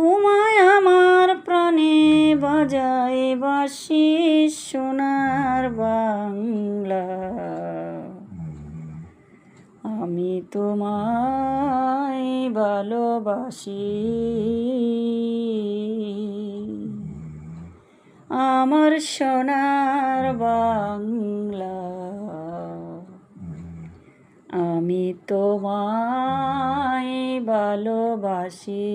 উমায় আমার প্রাণে বাজায় বাসি সোনার বাংলা। আমি তোমায় ভালোবাসি। আমার সোনার বাংলা। আমি তোমায় ভালোবাসি।